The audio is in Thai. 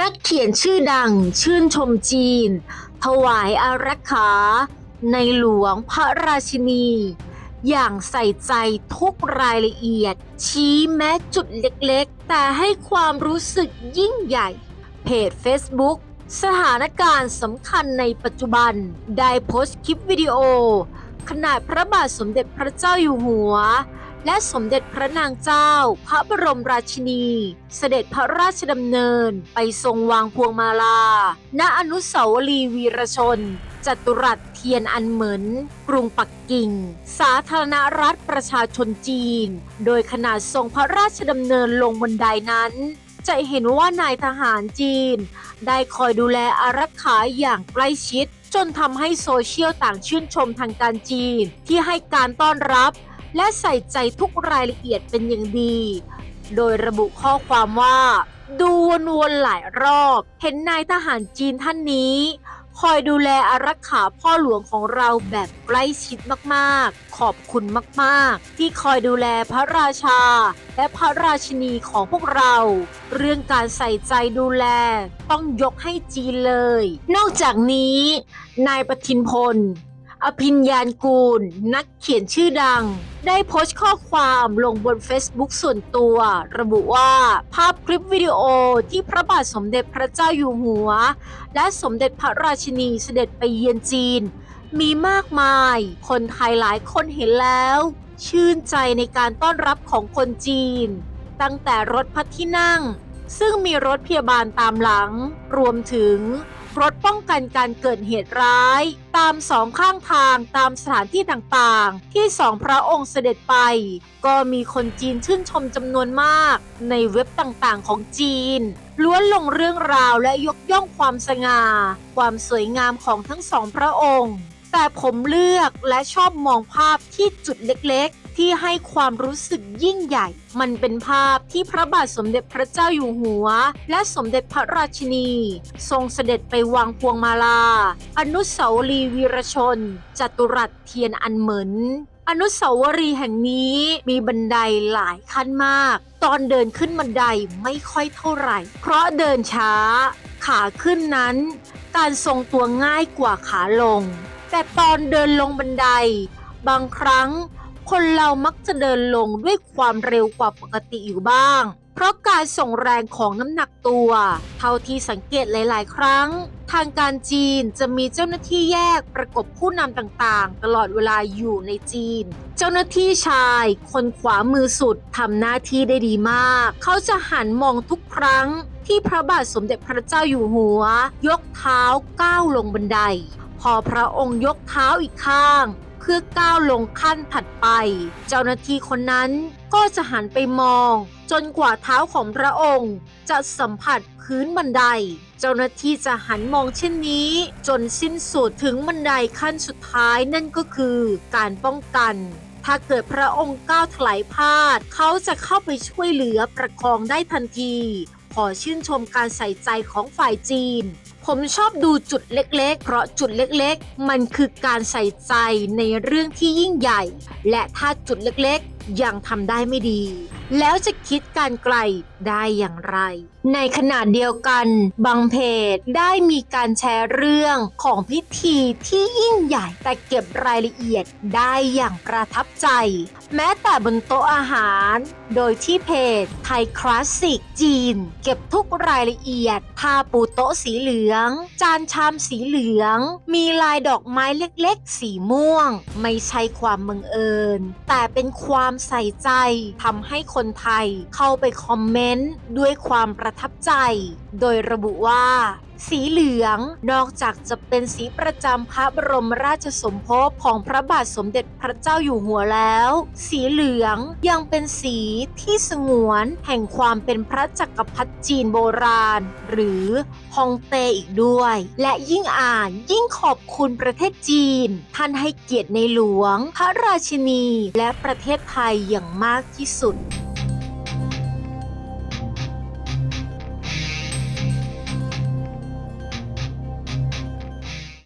นักเขียนชื่อดังชื่นชมจีน ถวายอารักขา ในหลวงพระราชินี อย่างใส่ใจทุกรายละเอียด ชี้แม้จุดเล็กๆ แต่ให้ความรู้สึกยิ่งใหญ่ เพจ Facebook สถานการณ์สำคัญในปัจจุบัน ได้โพสต์คลิปวิดีโอขนาดพระบาทสมเด็จพระเจ้าอยู่หัว และสมเด็จพระนางเจ้า พระบรมราชินี เสด็จพระราชดำเนิน ไปทรงวางพวงมาลา ณอนุสาวรีย์วีรชน จัตุรัสเทียนอันเหมินกรุงปักกิ่ง สาธารณรัฐประชาชนจีน โดยขนาดทรงพระราชดำเนินลงบนไดนั้น จะเห็นว่านายทหารจีน ได้คอยดูแลอารักขาอย่างใกล้ชิดจนทำให้โซเชียลต่างชื่นชมทางการจีน ที่ให้การต้อนรับ และใส่ใจทุกรายละเอียดเป็นอย่างดี โดยระบุข้อความว่า ดูวนๆหลายรอบ เห็นนายทหารจีนท่านนี้ คอยดูแลอารักขาพ่อหลวงของเราแบบใกล้ชิดมากๆ ขอบคุณมากๆ ที่คอยดูแลพระราชา และพระราชินีของพวกเรา เรื่องการใส่ใจดูแล ต้องยกให้จีนเลย นอกจากนี้ นายประทินพล อภิญญาณกูล นักเขียนชื่อดัง ได้โพสต์ข้อความลงบน Facebook ส่วนตัว ระบุว่าภาพคลิปวิดีโอที่พระบาทสมเด็จพระเจ้าอยู่หัว และสมเด็จพระราชินีเสด็จไปเยือนจีน มีมากมาย คนไทยหลายคนเห็นแล้ว ชื่นใจในการต้อนรับของคนจีน ตั้งแต่รถพระที่นั่ง ซึ่งมีรถพยาบาลตามหลัง รวมถึง รถป้องกันการเกิดเหตุร้าย ตามสองข้างทางตามสถานที่ต่างๆ ที่สองพระองค์เสด็จไป ก็มีคนจีนชื่นชมจำนวนมาก ในเว็บต่างๆของจีน ล้วนลงเรื่องราวและยกย่องความสง่า ความสวยงามของทั้งสองพระองค์ แต่ผมเลือกและชอบมองภาพที่จุดเล็กๆ ที่ให้ความรู้สึกยิ่งใหญ่ มันเป็นภาพที่พระบาทสมเด็จพระเจ้าอยู่หัว และสมเด็จพระราชินี ทรงเสด็จไปวางพวงมาลา อนุสาวรีย์วีรชนจัตุรัสเทียนอันเหมินอนุสาวรีย์แห่งนี้มีบันไดหลายขั้นมาก ตอนเดินขึ้นบันไดไม่ค่อยเท่าไหร่ เพราะเดินช้า ขาขึ้นนั้น การทรงตัวง่ายกว่าขาลง แต่ตอนเดินลงบันได บางครั้ง คนเรามักจะเดินลงด้วยความเร็วกว่าปกติอยู่บ้าง เพราะการส่งแรงของน้ำหนักตัว เท่าที่สังเกตหลาย ๆ ครั้ง ทางการจีนจะมีเจ้าหน้าที่แยกประกบผู้นำต่างๆ ตลอดเวลาอยู่ในจีน เจ้าหน้าที่ชาย คนขวามือสุดทำหน้าที่ได้ดีมาก เขาจะหันมองทุกครั้ง ที่พระบาทสมเด็จพระเจ้าอยู่หัว ยกเท้าก้าวลงบันได พอพระองค์ยกเท้าอีกข้าง พื่อก้าวลงขั้นถัดไป เจ้าหน้าที่คนนั้นก็จะหันไปมอง จนกว่าเท้าของพระองค์ จะสัมผัสพื้นบันได เจ้าหน้าที่จะหันมองเช่นนี้ จนสิ้นสุดถึงบันไดขั้นสุดท้ายนั่นก็คือการป้องกันถ้าเกิดพระองค์ก้าวถลายพลาด เขาจะเข้าไปช่วยเหลือประคองได้ทันที ขอชื่นชมการใส่ใจของฝ่ายจีน ผมชอบดูจุดเล็กๆ เพราะจุดเล็กๆ มันคือการใส่ใจในเรื่องที่ยิ่งใหญ่ และถ้าจุดเล็กๆ ยังทำได้ไม่ดี แล้วจะคิดการไกล ได้อย่างไร ในขณะเดียวกันบางเพจได้มีการแชร์เรื่องของพิธีที่ยิ่งใหญ่แต่เก็บรายละเอียดได้อย่างประทับใจ แม้แต่บนโต๊ะอาหาร โดยที่เพจไทยคลาสสิกจีน เก็บทุกรายละเอียดผ้าปูโต๊ะสีเหลือง จานชามสีเหลือง มีลายดอกไม้เล็กๆ สีม่วง ไม่ใช่ความบังเอิญ แต่เป็นความใส่ใจทำให้คนไทยเข้าไปคอมเมนนต์ด้วยความประทับใจ โดยระบุว่า สีเหลืองนอกจากจะเป็นสีประจำพระบรมราชสมภพของพระบาทสมเด็จพระเจ้าอยู่หัวแล้ว สีเหลืองยังเป็นสีที่สงวนแห่งความเป็นพระจักรพรรดิจีนโบราณ หรือฮองเตอีกด้วย และยิ่งอ่านยิ่งขอบคุณประเทศจีน ท่านให้เกียรติในหลวง พระราชินี และประเทศไทยอย่างมากที่สุด